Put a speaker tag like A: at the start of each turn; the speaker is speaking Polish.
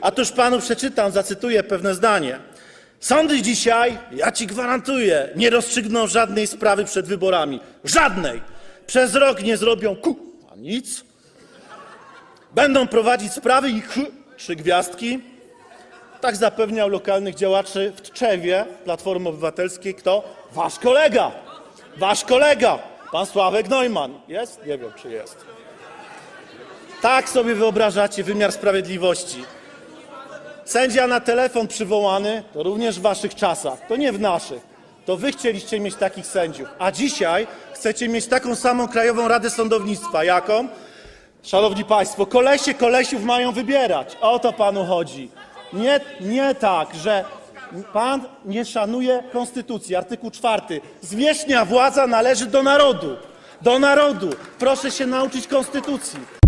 A: A tuż panu przeczytam, zacytuję pewne zdanie. Sądy dzisiaj, ja ci gwarantuję, nie rozstrzygną żadnej sprawy przed wyborami. Żadnej. Przez rok nie zrobią ku, a nic. Będą prowadzić sprawy i ch, trzy gwiazdki. Tak zapewniał lokalnych działaczy w Tczewie Platformy Obywatelskiej. Kto? Wasz kolega. Wasz kolega. Pan Sławek Neumann. Jest? Nie wiem, czy jest. Tak sobie wyobrażacie wymiar sprawiedliwości. Sędzia na telefon przywołany to również w waszych czasach, to nie w naszych. To wy chcieliście mieć takich sędziów, a dzisiaj chcecie mieć taką samą Krajową Radę Sądownictwa. Jaką? Szanowni Państwo, kolesie kolesiów mają wybierać. O to panu chodzi. Nie, nie tak, że pan nie szanuje konstytucji. Artykuł czwarty. Zwierzchnia władza należy do narodu. Do narodu. Proszę się nauczyć konstytucji.